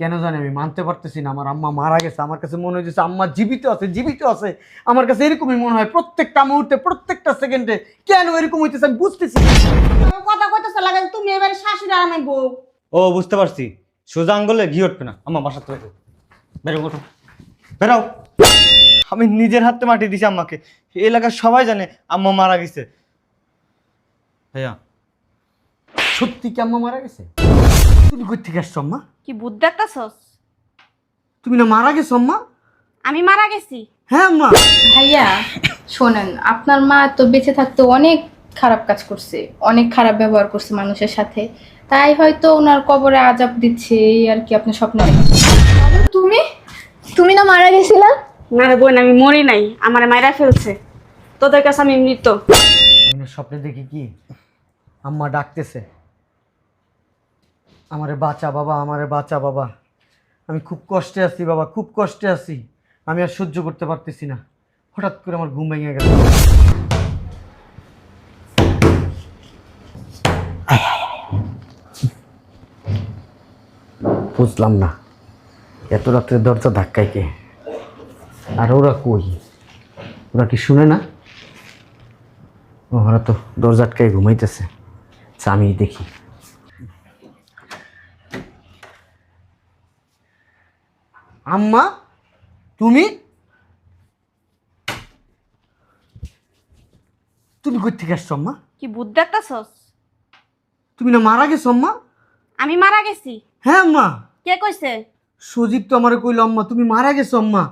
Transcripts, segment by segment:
কেন জানি আমি মানতে পারতেছি না আমার আম্মা মারা গেছে আমার কাছে মনে হয়েছে আম্মা জীবিত আছে জীবিত আছে। আমার কাছে এরকমই মনে হয় প্রত্যেকটা মুহূর্তে প্রত্যেকটা সেকেন্ডে। কেন এরকম হইতেছে আমি বুঝতেছি। আমার কথা কইতেছে লাগে তুমি এবারে শাশুড়ি আর আমি বউ। ও বুঝতে পারছি। সোজা আঙ্গলে ঘি উঠবে না। আমার বাসার থেকে বেরো ওঠো বেরাও আমি নিজের হাতে মাটি দিছি আম্মাকে। এলাকার সবাই জানে আম্মা মারা গেছে। ভাইয়া। সত্যি কি আম্মা মারা গেছে? তুমি কই থেকে আসছো আম্মা? কি বুদ্ধ দেখতাছস তুমি না মারা গেছো আম্মা? আমি মারা গেছি। হ্যাঁ আম্মা। ভাইয়া শোনেন আপনার মা তো বেঁচে থাকতে অনেক খারাপ কাজ করছে অনেক খারাপ ব্যবহার করছে মানুষের সাথে। তাই হয়তো ওনার কবরে আজাব দিচ্ছে এই আর কি আপনি স্বপ্নে। দেখেছেন। তুমি? তুমি না মারা গেছিলা? না রে বোন আমি মরি নাই আমার মায়েরা ফেলছে। তোদের কাছে আমি মৃত। স্বপ্নে দেখি কি? আম্মা ডাকতেছে। আমারে বাঁচা বাবা, আমারে বাঁচা বাবা। আমি খুব কষ্টে আছি বাবা, খুব কষ্টে আছি। আমি আর সহ্য করতে পারতেছি না। হঠাৎ করে আমার ঘুম ভেঙে গেল। বুঝলাম না, এত রাত্রে দরজা ধাক্কায় কে? আর ওরা কই? ওরা কি শুনে না? ওরা তো দরজা আটকায় ঘুমাইতেছে। আমি দেখি। আম্মা তুমি? তুমি কই থেকে আসছো আম্মা? কি বুদ্ধ দেখতাছস তুমি না মারা গেছো আম্মা? আমি মারা গেছি। হ্যাঁ আম্মা। কে কইছে? সজীব তো আমারে কইলো আম্মা তুমি মারা গেছো আম্মা।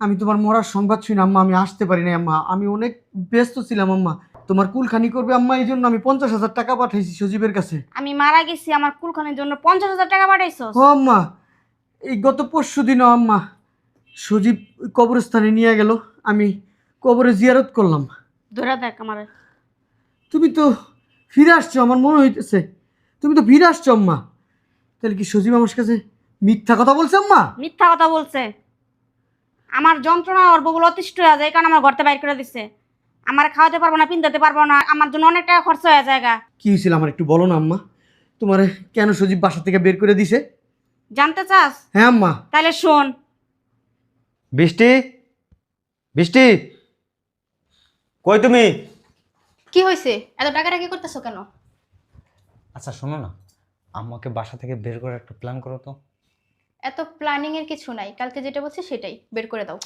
আমি তোমার মরার সংবাদ শুনি আম্মা আমি আসতে পারি নাই আম্মা। আমি অনেক ব্যস্ত ছিলাম আম্মা। তোমার কুলখানি করবে আম্মা এই জন্য আমি পঞ্চাশ হাজার টাকা পাঠাইছি সজীবের কাছে। আমি মারা গেছি আমার কুলখানির জন্য পঞ্চাশ হাজার টাকা পাঠাইছস? ও আম্মা। এই গত পরশু দিনও আম্মা সজীব কবরস্থানে নিয়ে গেল। আমি কবরে জিয়ারত করলাম। ধরে দেখ আমার। তুমি তো ফিরে আসছো আমার মনে হইতেছে। তুমি তো ফিরে আসছো আম্মা। তাহলে কি সজীব আমার কাছে মিথ্যা কথা বলছে আম্মা? মিথ্যা কথা বলছে। আমার যন্ত্রণা ওর বগুলো অতিষ্ঠ হয়ে যায় কারণে আমার ঘরতে বাইর করে দিছে। আমার খাওয়াতে পারব না পিন্দাতে পারব না আমার জন্য অনেক টাকা খরচ হয়ে জায়গা কি হয়েছিল আমার একটু বলো না আম্মা। তোমার কেন সজীব বাসা থেকে বের করে দিছে? জানতে চাস? হ্যাঁ আম্মা। তাহলে শোন। বৃষ্টি? বৃষ্টি? কই তুমি? কি হয়েছে এত টাকাটা কি করতেছো কেন? আচ্ছা শোনো না। আম্মাকে বাসা থেকে বের করার একটা প্ল্যান করো তো। এত প্ল্যানিং এর কিছু নাই। কালকে যেটা বলছি সেটাই। বের করে দাও।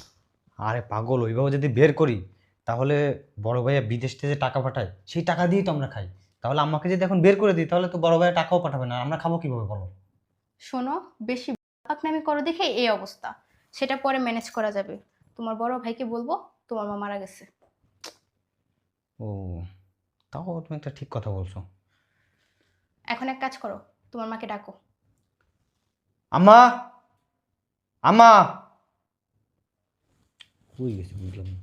আরে পাগল ওইভাবে যদি বের করি তাহলে বড় ভাইয়া বিদেশ থেকে যে টাকা পাঠায় সেই টাকা দিয়েই তো আমরা খাই। তাহলে আম্মাকে যদি এখন বের করে দিই তাহলে তো বড় ভাইয়া টাকাও পাঠাবে না। আমরা খাব কীভাবে বলো? শোনো বেশি আমি করো দেখে এই অবস্থা। সেটা পরে ম্যানেজ করা যাবে। তোমার বড় ভাইকে বলব তোমার মা মারা গেছে। ও তাও তুমি একটা ঠিক কথা বলছো। এখন এক কাজ করো তোমার মাকে ডাকো। আম্মা! আম্মা! কই গেছে বুঝলাম না।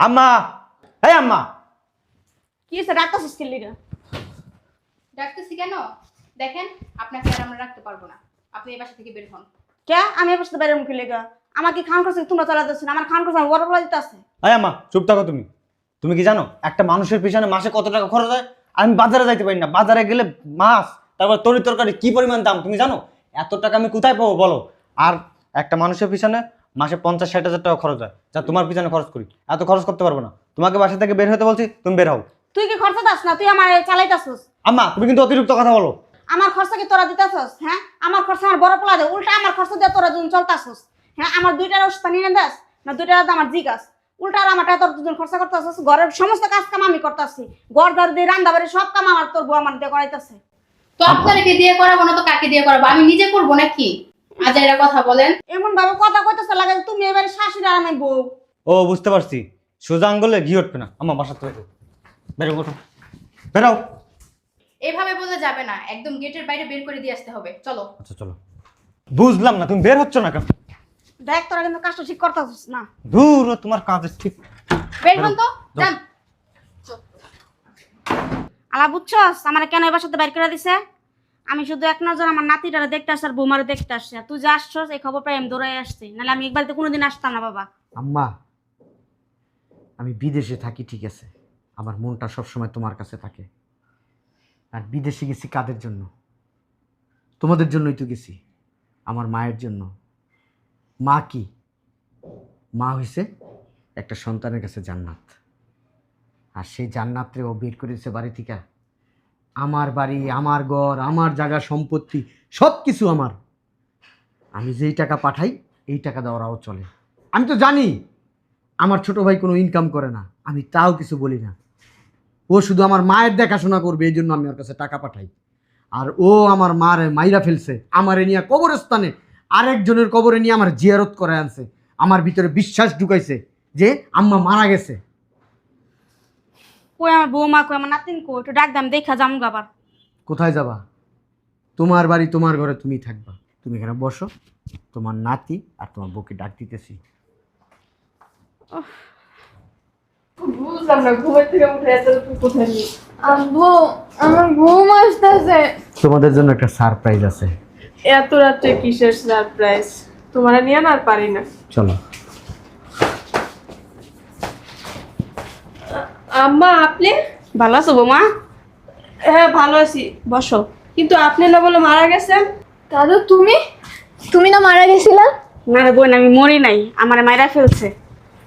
আম্মা! এই আম্মা! কি হয়েছে ডাক্তার কি লিগা? ডাকতেছি কেন? দেখেন আপনাকে আর আমরা রাখতে পারব না। আপনি এই বাসা থেকে বের হন। কে? আমি এবার সাথে বাইরের মুখে লিগা? আমার কি খান করছে তোমরা চলা যাচ্ছে না। আমার খান করছে আমার বড় বড় দিতে আছে। এই আম্মা চুপ থাকো তুমি। তুমি কি জানো একটা মানুষের পিছনে মাসে কত টাকা খরচ হয়? আমি বাজারে যাইতে পারি না। বাজারে গেলে মাছ তারপর তরি তরকারি কি পরিমাণ দাম? তুমি জানো এত টাকা আমি কোথায় পাবো বলো? আর একটা মানুষের পিছনে মাসে পঞ্চাশ ষাট হাজার টাকা খরচ হয়। যা তোমার পিছনে খরচ করি। এত খরচ করতে পারব না। তোমাকে বাসা থেকে বের হতে বলছি তুমি বের হও। তুই কি খরচা দাস না? তুই আমার চালাইতাছস। আম্মা তুমি কিন্তু অতিরিক্ত কথা বলো। আমার খরচা কি তোরা দিতেছস? হ্যাঁ? আমার খরচা আমার বড় পোলা দে উল্টা আমার খরচা দিয়ে তোরা দুজন চলতাছস। হ্যাঁ আমার দুইটার ওষুধ নিয়ে দাস না দুইটার আমার জিগাস উল্টা আর আমার টাকা তোর দুজন খরচা করতেছস ঘরের সমস্ত কাজ কাম আমি করতেছি। ঘর দর দিয়ে রান্না বাড়ি সব কাম আমার তোর বউ আমার দিয়ে করাইতেছে। তো আপনাকে দিয়ে করাবো না তো কাকে দিয়ে করাবো? আমি নিজে করব নাকি? আজ এরা কথা বলেন। এমন ভাবে কথা কইতেছে লাগে তুমি এবারে শাশুড়ি আর আমি বউ। ও বুঝতে পারছি। সোজা আঙ্গলে ঘি উঠবে না। আমার বাসার থেকে বেরো। ওঠো। বেরাও এভাবে বললে যাবে না। একদম গেটের বাইরে বের করে দিয়ে আসতে হবে। চলো। আচ্ছা চলো। বুঝলাম না তুমি বের হচ্ছ না কেন? দেখ তোরা কিন্তু কাজটা ঠিক করতেছিস না। দূর ও তোমার কাজ ঠিক। বের হন তো যান। আলা বুঝছস? আমার কেন এবার সাথে বাইর করে দিছে? আমি শুধু এক নজর আমার নাতিটারে দেখতে আসছি আর বৌমারে দেখতে আসছি। আর তুই যা আসছস এই খবর পাই আমি দৌড়াই আসছি। নাহলে আমি একবারতে কোনোদিন আসতাম না বাবা। আম্মা আমি বিদেশে থাকি ঠিক আছে। আমার মনটা সবসময় তোমার কাছে থাকে। আর বিদেশে গেছি কাদের জন্য? তোমাদের জন্যই তো গেছি, আমার মায়ের জন্য। মা কি? মা হয়েছে একটা সন্তানের কাছে জান্নাত। আর সেই জান্নাতরে ও বের করে দিছে বাড়ি থেকে। আমার বাড়ি, আমার ঘর, আমার জায়গা, সম্পত্তি সব কিছু আমার। আমি যেই টাকা পাঠাই, এই টাকা দেওয়ারাও চলে। আমি তো জানি, আমার ছোট ভাই কোনো ইনকাম করে না। আমি তাও কিছু বলি না। ও শুধু আমার মায়ের দেখাশোনা করবে এই জন্য আমি ওর কাছে টাকা পাঠাই। আর ও আমার মারে মাইরা ফেলছে আমার আমারে নিয়ে কবরস্থানে আরেকজনের কবরে নিয়ে আমার জিয়ারত করে আনছে আমার ভিতরে বিশ্বাস ঢুকাইছে যে আম্মা মারা গেছে। কই আমার বৌমা কই আমার নাতিন কই? একটু ডাক দাম দেখা যাম আবার। কোথায় যাবা? তোমার বাড়ি তোমার ঘরে তুমি থাকবা। তুমি এখানে বসো তোমার নাতি আর তোমার বউকে ডাক দিতেছি। বুঝলাম না ঘুমের থেকে উঠে এত কোথায় আব্বু আমার ঘুম আসতেছে। তোমাদের জন্য একটা সারপ্রাইজ আছে। এত রাত্রে কিসের সারপ্রাইজ তোমার নিয়ে না আর পারি না। চলো। আম্মা আপনি? ভালো আছো বৌমা? হ্যাঁ ভালো আছি। বসো। কিন্তু আপনি না বলে মারা গেছেন? দাদু তুমি? তুমি না মারা গেছিলা? না রে বোন আমি মরি নাই। আমার মায়েরা ফেলছে।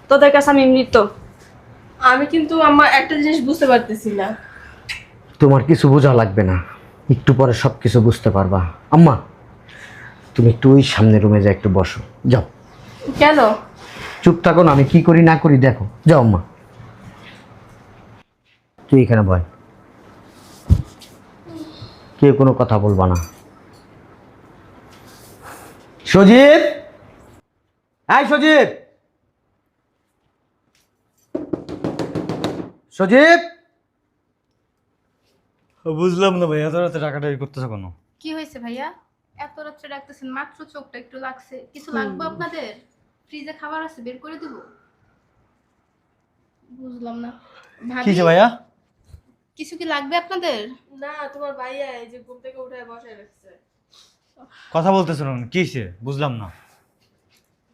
তোদের কাছে আমি মৃত। আমি কিন্তু আম্মা একটা জিনিস বুঝতে পারতেছি না। তোমার কিছু বোঝা লাগবে না। একটু পরে সব কিছু বুঝতে পারবা। আম্মা তুমি একটু ওই সামনের রুমে যা একটু বসো। যাও। কেন? চুপ থাকো না আমি কি করি না করি দেখো। যাও আম্মা। তুই এখানে ভয় কেউ কোনো কথা বলবা না। সজীব! এই সজীব! সজীব? বুঝলাম না ভাই এত রাতে টাকাটা করতেছো কেন? কি হয়েছে ভাইয়া? এত রাত্রে ডাকতেছেন মাত্র চোখটা একটু লাগছে। কিছু লাগবে আপনাদের? ফ্রিজে খাবার আছে বের করে দিব? বুঝলাম না। ভাবি কি ভাইয়া? কিছু কি লাগবে আপনাদের? না তোমার ভাইয়া এই যে ঘুম থেকে উঠে বসে রাখছে। কথা বলতেছো না কি বুঝলাম না।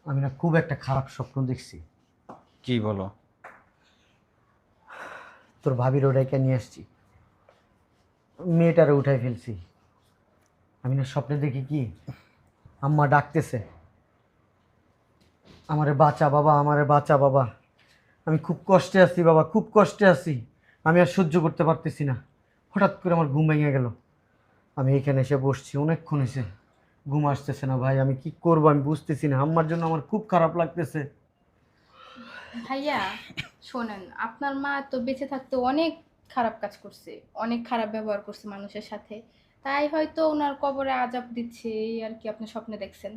আমি না খুব একটা খারাপ স্বপ্ন দেখছি। কি বলো? তোর ভাবির ওটাইকে নিয়ে আসছি। মেয়েটারে উঠাই ফেলছি। আমি না স্বপ্নে দেখি কি, আম্মা ডাকতেছে, আমারে বাঁচা বাবা, আমারে বাঁচা বাবা। আমি খুব কষ্টে আছি বাবা, খুব কষ্টে আছি। আমি আর সহ্য করতে পারতেছি না। হঠাৎ করে আমার ঘুম ভেঙে গেল। আমি এখানে এসে বসছি, অনেকক্ষণ এসে ঘুম আসতেছে না ভাই, আমি কি করব আমি বুঝতেছি না। আম্মার জন্য আমার খুব খারাপ লাগতেছে। ভাইয়া শোনেন আপনার মা তো বেঁচে থাকতে অনেক খারাপ কাজ করছে অনেক খারাপ ব্যবহার করছে মানুষের সাথে। তাই হয়তো ওনার কবরে আজাব দিচ্ছে এই আর কি আপনি স্বপ্নে দেখছেন।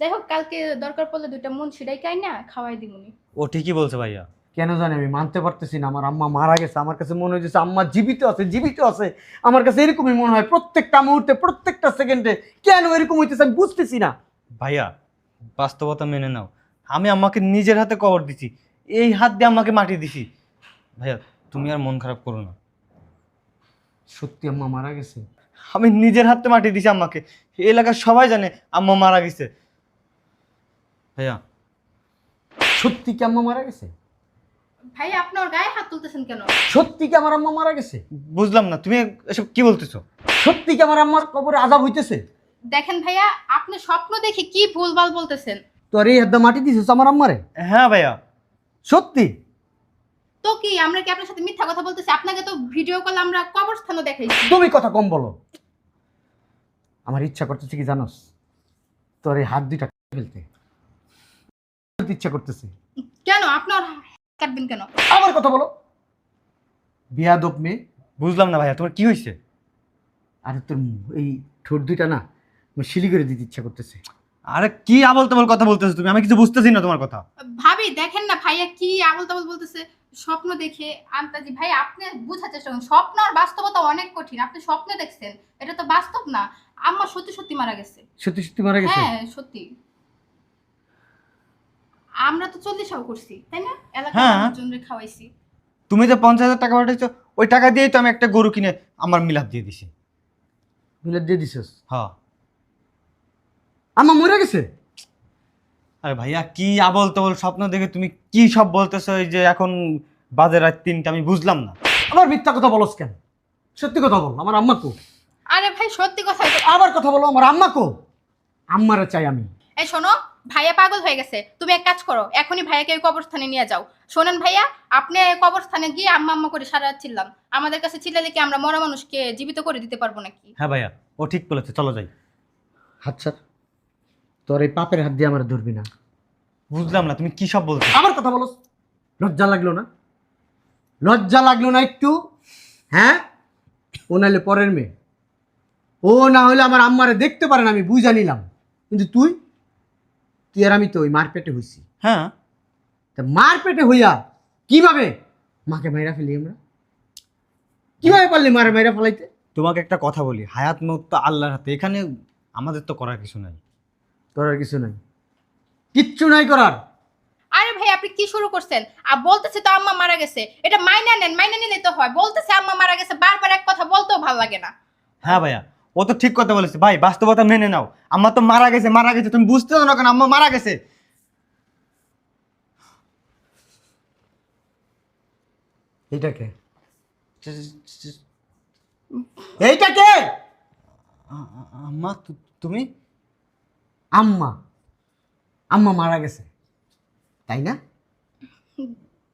যাই হোক কালকে দরকার পড়লে দুইটা মন ছিড়াই খাই না খাওয়াই দিমুনি ও ঠিকই বলছে ভাইয়া। কেন জানি আমি মানতে পারতেছি না আমার আম্মা মারা গেছে আমার কাছে মনে হয়েছে আম্মা জীবিত আছে জীবিত আছে। আমার কাছে এরকমই মনে হয় প্রত্যেকটা মুহূর্তে প্রত্যেকটা সেকেন্ডে। কেন এরকম হইতেছে আমি বুঝতেছি না। ভাইয়া বাস্তবতা মেনে নাও। আমি আম্মাকে নিজের হাতে কবর দিছি। এই হাত দিয়ে আম্মাকে মাটি দিছি। ভাইয়া তুমি আর মন খারাপ করো না। সত্যি আম্মা মারা গেছে? আমি নিজের হাতে মাটি দিছি আম্মাকে। এলাকার সবাই জানে আম্মা মারা গেছে। ভাইয়া। সত্যি কি আম্মা মারা গেছে? ভাইয়া আপনার গায়ে হাত তুলতেছেন কেন? সত্যি কি আমার আম্মা মারা গেছে? বুঝলাম না তুমি এসব কি বলতেছো? সত্যি কি আমার আম্মার কবরে আজাব হইতেছে? দেখেন ভাইয়া আপনি স্বপ্ন দেখে কি ভুলভাল বলতেছেন? তোর এই হাত মাটি দিছিস আমার আম্মারে? হ্যাঁ ভাইয়া। সত্যি? তো কি আমরা কি আপনার সাথে মিথ্যা কথা বলতেছি? আপনাকে তো ভিডিও কল আমরা কবরস্থানও দেখাইছি। তুমি কথা কম বলো। আমার ইচ্ছা করতেছে কি জানোস? তোর এই হাত দুইটা ফেলতে। ইচ্ছা করতেছে। কেন? আপনার কাটবেন কেন? আবার কথা বলো। বিয়াদব মেয়ে। বুঝলাম না ভাইয়া তোমার কি হয়েছে আরে তোর এই ঠোঁট দুইটা না আমার শিলিগুড়ি দিতে ইচ্ছা করতেছে। আরে কি আবল তাবল কথা বলতেছো তুমি? আমি কিছু বুঝতেছি না তোমার কথা। ভাবি দেখেন না ভাইয়া কি আবল তাবল বলতেছে স্বপ্ন দেখে। আন্তাজি ভাই আপনি বুঝার চেষ্টা করুন। স্বপ্ন আর বাস্তবতা অনেক কঠিন। আপনি স্বপ্নে দেখছেন এটা তো বাস্তব না। আম্মা সত্যি সত্যি মারা গেছে। সত্যি সত্যি মারা গেছে? হ্যাঁ সত্যি। আমরা তো চল্লিশাও করছি তাই না? এলাকার হ্যাঁ। মানুষজনরে খাওয়াইছি। তুমি যে পঞ্চাশ হাজার টাকা পাঠাইছো ওই টাকা দিয়েই তো আমি একটা গরু কিনে আমার মিলাদ দিয়ে দিছি। মিলাদ দিয়ে দিছিস? হ্যাঁ। আমার মরে গেছে? আরে ভাইয়া কি আবল তাবল স্বপ্ন দেখে তুমি কি সব বলতেছো? এই যে এখন বাজে রাত তিনটা আমি বুঝলাম না। আবার মিথ্যা কথা বলস কেন? সত্যি কথা বল আমার আম্মা কো। আরে ভাই সত্যি কথা আবার কথা বলো আমার আম্মা কো। আম্মারে চাই আমি। এই শোনো ভাইয়া পাগল হয়ে গেছে। তুমি এক কাজ করো এখনই ভাইয়াকে ওই কবরস্থানে নিয়ে যাও। শোনেন ভাইয়া আপনি এই কবরস্থানে গিয়ে আম্মা আম্মা করে সারা রাত চিল্লাম আমাদের কাছে চিল্লালে কি আমরা মরা মানুষকে জীবিত করে দিতে পারব নাকি? হ্যাঁ ভাইয়া ও ঠিক বলেছে চলো যাই। আচ্ছা তোর এই পাপের হাত দিয়ে আমার ধরবি না। বুঝলাম না তুমি কি সব বলছো? আমার কথা বলো। লজ্জা লাগল না? লজ্জা লাগল না একটু? হ্যাঁ? ও নাহলে পরের মেয়ে। ও না হলে আমার আম্মারে দেখতে পারে না আমি বুঝা নিলাম। কিন্তু তুই? তুই আর আমি তো ওই মার পেটে হইছি। হ্যাঁ। তা মার পেটে হইয়া কীভাবে? মাকে মাইরা ফেলি আমরা। কীভাবে পারলি মারে মাইরা ফেলাইতে? তোমাকে একটা কথা বলি হায়াত মত তো আল্লাহর হাতে। এখানে আমাদের তো করার কিছু নাই। তোর আর কিছু নাই। কিচ্ছু নাই করার। আরে ভাই আপনি কি শুরু করছেন? আর বলতেছে তো আম্মা মারা গেছে। এটা মাইনা নেন মাইনা নিলে তো হয়। বলতেছে আম্মা মারা গেছে বারবার এক কথা বলতেও ভালো লাগে না। হ্যাঁ ভাইয়া ও তো ঠিক কথা বলেছে। ভাই বাস্তবতা মেনে নাও। আম্মা তো মারা গেছে মারা গেছে তুমি বুঝতে না কেন আম্মা মারা গেছে? এইটাকে এইটাকে আম্মা তুমি? আম্মা। আম্মা মারা গেছে। তাই না?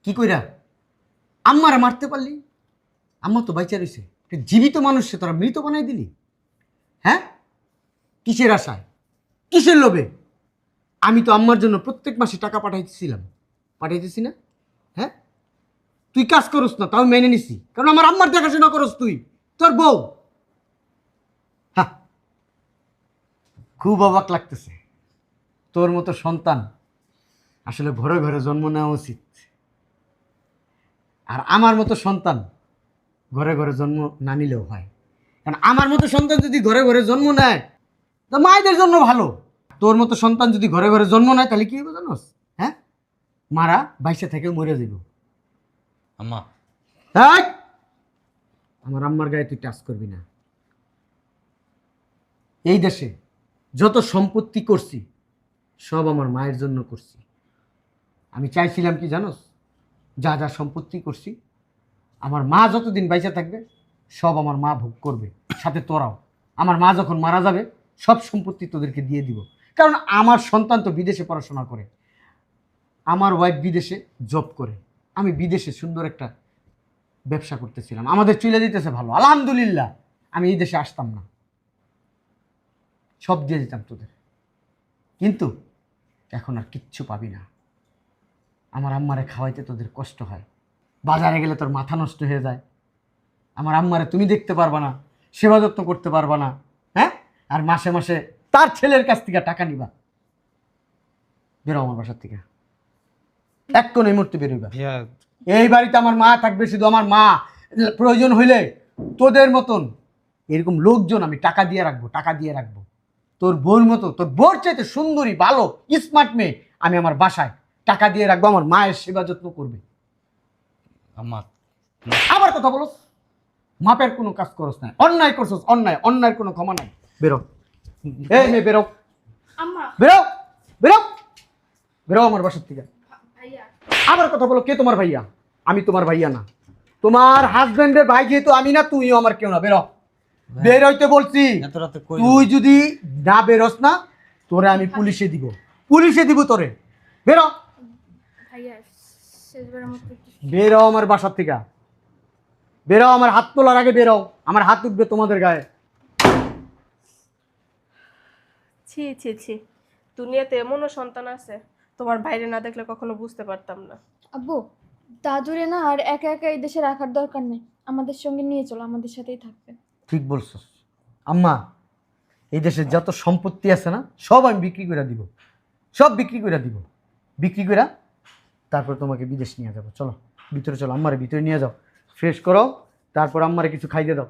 কি কইরা? আম্মারা মারতে পারলি? আম্মা তো বাইচা একটা জীবিত মানুষকে তোরা মৃত বানাই দিলি। হ্যাঁ? কিসের আশায়? কিসের লোভে? আমি তো আম্মার জন্য প্রত্যেক মাসে টাকা পাঠাইতেছিলাম। পাঠাইতেছি না? হ্যাঁ? তুই কাজ করস না, তাও মেনে নিছি। কারণ আমার আম্মার দেখাশোনা করস তুই। তোর বউ হ্যাঁ খুব অবাক লাগতেছে। তোর মতো সন্তান আসলে ঘরে ঘরে জন্ম নেওয়া উচিত। আর আমার মতো সন্তান ঘরে ঘরে জন্ম না নিলেও হয়। কারণ আমার মতো সন্তান যদি ঘরে ঘরে জন্ম নেয় তো মায়েদের জন্য ভালো। তোর মতো সন্তান যদি ঘরে ঘরে জন্ম নেয় তাহলে কি হবে জানোস? হ্যাঁ? মারা বাইশে থেকে মরে যাব আম্মা। এই! আমার আম্মার গায়ে তুই টাচ করবি না। এই দেশে যত সম্পত্তি করছি, সব আমার মায়ের জন্য করছি। আমি চাইছিলাম কি জানোস? যা যা সম্পত্তি করছি, আমার মা যতদিন বাইচা থাকবে, সব আমার মা ভোগ করবে। সাথে তোরাও। আমার মা যখন মারা যাবে, সব সম্পত্তি তোদেরকে দিয়ে দিব। কারণ আমার সন্তান তো বিদেশে পড়াশোনা করে। আমার ওয়াইফ বিদেশে জব করে। আমি বিদেশে সুন্দর একটা ব্যবসা করতেছিলাম। আমাদের চলে দিতেছে ভালো। আলহামদুলিল্লাহ। আমি এই দেশে আসতাম না। সব দিয়ে দিতাম তোদের। কিন্তু এখন আর কিচ্ছু পাবি না। আমার আম্মারে খাওয়াইতে তোদের কষ্ট হয়। বাজারে গেলে তোর মাথা নষ্ট হয়ে যায়। আমার আম্মারে তুমি দেখতে পারবা না সেবা যত্ন করতে পারবা না হ্যাঁ? আর মাসে মাসে তার ছেলের কাছ থেকে টাকা নিবা। বেরো আমার বাসার থেকে। এক কোন এই মুহূর্তে বেরোইবা। এই বাড়িতে আমার মা থাকবে শুধু আমার মা। প্রয়োজন হইলে তোদের মতন এরকম লোকজন আমি টাকা দিয়ে রাখব টাকা দিয়ে রাখব। তোর বোর মতো তোর বোর চাইতে সুন্দরী ভালো স্মার্ট মেয়ে আমি আমার বাসায় টাকা দিয়ে রাখব আমার মায়ের সেবা যত্ন করবে। আম্মা আবার কথা বলো মাপের কোনো কাজ করস না। অন্যায় করছস অন্যায় অন্যায়ের কোনো ক্ষমা নাই। বেরো। এই মেয়ে বেরো। আম্মা। বেরো বেরো। বেরো আমার বাসার থেকে। আবার কথা বলো কে তোমার ভাইয়া? আমি তোমার ভাইয়া না। তোমার হাজবেন্ডের ভাই যেহেতু আমি না তুইও আমার কেউ না। বেরো। বের হইতে বলছি। তুই যদি না বেরোস না তোরে আমি পুলিশে দিব। পুলিশে দিব তোরে। বেরো। ভাইয়া শেষবারের মতো একটু বেরো আমার বাসার থেকে। বেরো আমার হাত তোলার আগে বেরো। আমার হাত উঠবে তোমাদের গায়ে। ছি ছি ছি। দুনিয়াতে এমনও সন্তান আছে তোমার বাইরে না দেখলে কখনো বুঝতে পারতাম না। আব্বু দাদুরে না আর একা একা এই দেশে রাখার দরকার নেই। আমাদের সঙ্গে নিয়ে চলো আমাদের সাথেই থাকবে। ঠিক বলছস। আম্মা, এই দেশের যত সম্পত্তি আছে না, সব আমি বিক্রি করে দিব। সব বিক্রি করে দিব। বিক্রি করে তারপর তোমাকে বিদেশ নিয়ে যাব। চলো, ভিতরে চলো, আম্মারে ভিতরে নিয়ে যাও। ফ্রেশ করো, তারপর আম্মারে কিছু খাইতে দাও।